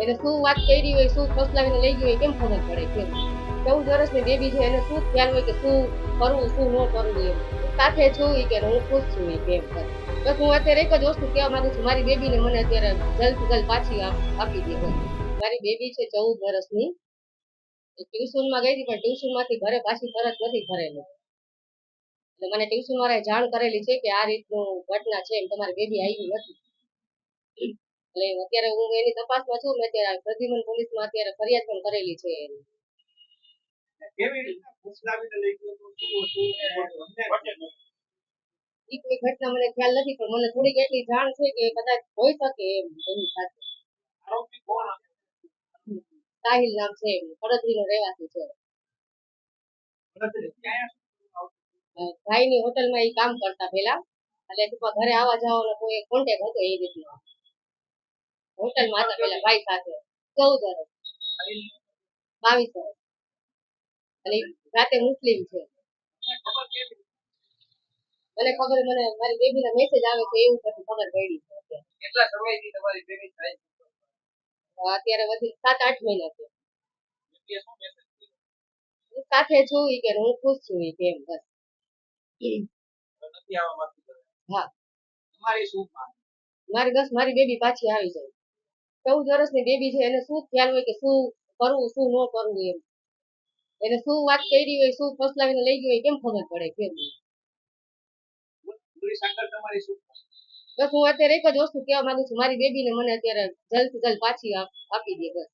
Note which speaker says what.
Speaker 1: એને શું વાત કરી હોય, શું ફસલાવીને લઈ ગયું હોય, કેમ ખબર પડે કેમ ચૌદ વર્ષની બેબી છે એને શું ખ્યાલ હોય કે શું કરવું, શું ન કરવું એમ. સાથે છું કે હું ખુશ છું એ કેમ. બસ હું અત્યારે એક જ વસ્તુ કહેવા માંગુ છું, મારી બેબીને મને અત્યારે જલ્દ જલ્દ પાછી આપી દે મારી બેબી છે ચૌદ વર્ષની. ટ્યુશનમાં ગઈ હતી, પણ ટ્યુશનમાંથી ઘરે પાછી તરત નથી ભરેલી એટલે મને ટ્યુશન વાળાએ જાણ કરેલી છે કે આ રીતનું ઘટના છે એમ તમારી બેબી આવી નથી એટલે અત્યારે હું એની તપાસમાં છું મેં અત્યારે પ્રદ્યુમન પોલીસમાં અત્યારે ફરિયાદ પણ કરેલી છે. એની.
Speaker 2: કેવી રીતે ફૂસલાવીને લઈ ગયો તો શું હતું અમને
Speaker 1: ઈ કોઈ ઘટના મને ખ્યાલ નથી પણ મને થોડીક એટલી જાણ છે કે કદાચ હોઈ શકે એમ એની સાથે.
Speaker 2: આરોપી કોણ હતો?
Speaker 1: સાહિલ નામ છે એમ પડદરીનો રહેવાસી છે.
Speaker 2: ગણતરી ક્યાં
Speaker 1: અ, ભાઈની એ કામ કરતા પેલા એટલે ટૂંકમાં ઘરે આવવા જવાનો કોઈ કોન્ટેક હતો એ રીતનો. હોટલમાં હતા પેલા ભાઈ સાથે ચૌદ વર્ષ બાવીસ વર્ષ અને જાતે મુસ્લિમ છે. મને ખબર મને મારી બેબીના મેસેજ આવે છે એવું પછી ખબર પડી છે અત્યારે.
Speaker 2: કેટલા સમયથી તમારી બેબી થાય
Speaker 1: અત્યારે વધી સાત આઠ મહિના છે. સાથે છું કે હું ખુશ છું એ કે એમ બસ. હા. મારી બસ મારી બેબી પાછી આવી જાય. ચૌદ વર્ષની બેબી છે એને શું ખ્યાલ હોય કે શું કરવું શું ન કરવું એમ. એને શું વાત કરી હોય શું ફસલાવીને લઈ ગયું હોય કેમ ખબર પડે કેમ? બસ હું અત્યારે એક જ વસ્તુ કહેવા માંગુ છું મારી બેબીને મને અત્યારે જલ્દ જલ્દ પાછી આપી દે બસ.